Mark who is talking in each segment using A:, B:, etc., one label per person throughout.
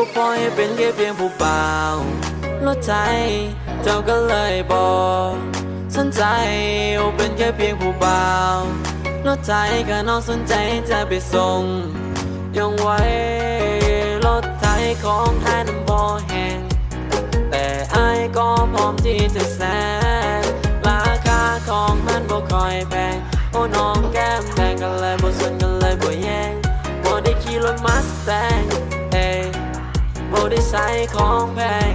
A: ก็ปล่อยให้เป็นแค่เพียงผู้เบารถไทยเจ้าก็เลยบอกสนใจโอเป็นแค่เพียงผู้เบารถไทยก็น้องสนใจจะไปส่งยังไว้รถไทยของไอ้ายนั้นบ่แหงแต่ไอ้ายก็พร้อมที่จะแซงราคาของมันบ่คอยแพงโอ้น้องแก้มแดงกันเลยบ่สนกันเลยบ่แย่งบ่ได้ขี่รถมัสแตง ได้ใส่ของแพง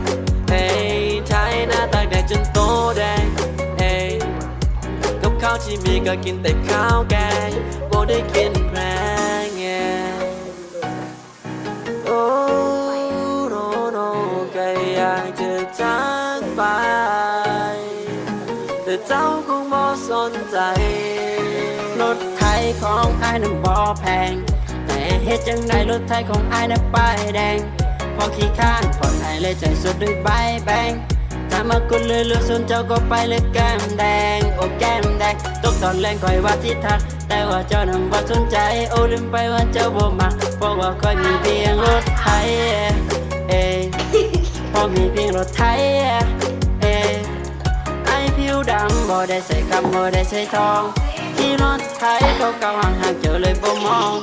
A: เอ้ยไทยหน้าตากแดงจนโตแดงเอ้ยกับข้าวที่มีก็กินแต่ข้าวแกงบ่ได้กินแพงเอ้ยโอ้โนโนก็อยากจะจากไป แต่เจ้าคงบ่สนใจ
B: รถไทยของไอ้ายนั้นบ่แพง แต่เฮ็ดจังไดรถไทยของไอ้ายนั้นป้ายแดง พอขี้ข้านผ่อนให้เลยใจสุดด้วยใบแบงถ้ามากุนเลยเลือกสนเจ้าก็ไปเลยแก้มแดง โอ้แก้มแดงตกตอนแรงคอยว่าที่ทัก แต่ว่าเจ้านั้นบ่สนใจ โอ้ลืมไปว่าเจ้าบ่มาเพราะว่าคอยมีเพียงรถไทยเอ้ยพอมีเพียงรถไทยเอ้ยไอผิวดำบ่ได้ใส่คำบ่ได้ใส่ทองที่รถไทยเขาเก่าห่างหางๆเจอเลยบ่มอง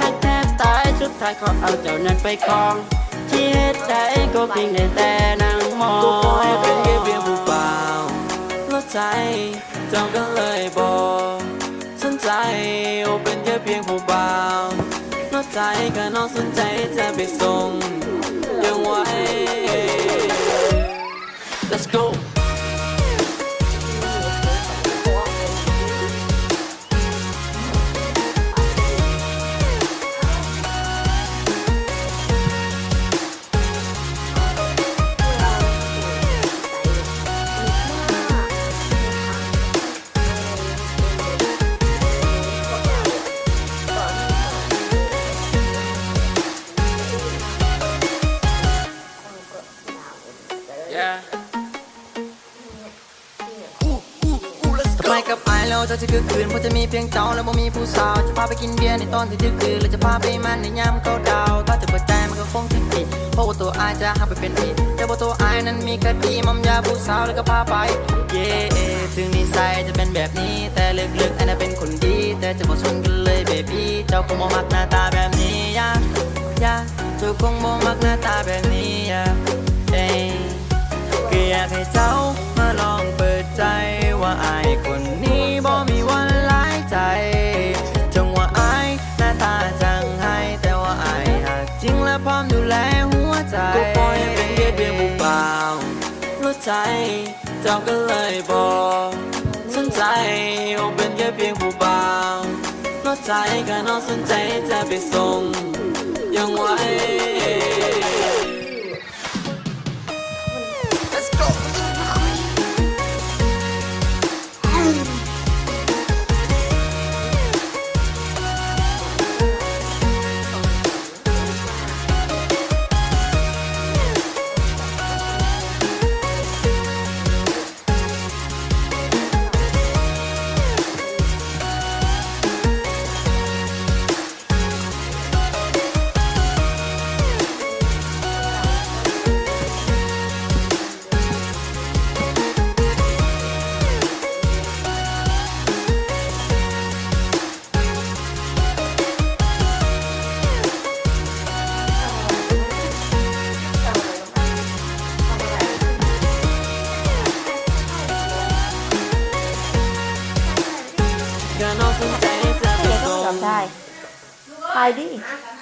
B: หักแทบตายสุดท้ายเขาเอาเจ้านั้นไปครอง ที่เฮ็ดได้ก็เพียงแต่นั่งมอง
A: ก็ปล่อยเป็นแค่เพียงผู้เปล่ารถไทยเจ้าก็เลยบอกสนใจโอเป็นแค่เพียงผู้เปล่ารถไทยก็น้องสนใจจะไปส่งยังไว้ Let's go
C: ทำไมกับไอายแล้วเจ้าจะคือคืนเพราะจะมีเพียงเจ้าแล้วบ่มีผู้สาว จะพาไปกินเบียร์ในตอนที่ดึกดื่นหรือจะพาไปมันในยามเขาดาวถ้าจะเปิดใจมันก็คงที่ผิดเพราะว่าตัวไอจะหาไปเป็นผิดแต่ว่าตัวไอนั้นมีคดีมัมยาผู้สาวแล้วก็พาไป เย่ถึงนิสัยจะเป็นแบบนี้ แต่ลึกๆไอน่ะเป็นคนดี แต่จะบ่สนกันเลยเบบี้เจ้าคงบ่มักหน้าตาแบบนี้ยาอยาเจ้าคงบ่มักหน้าตาแบบนี้ เจ้ามาลองเปิดใจว่าอายคนนี้บ่มีวันหลายใจจังว่าอายหน้าตาจังให้แต่ว่าอายหักจริงและพร้อมดูแลหัวใจ
A: ก็ปล่อยเป็นแค่เพียงผู้เบารถไทยเจ้าก็เลยบอกสนใจโอเป็นแค่เพียงผู้เบารถไทยก็น้องสนใจจะไปส่ง ก็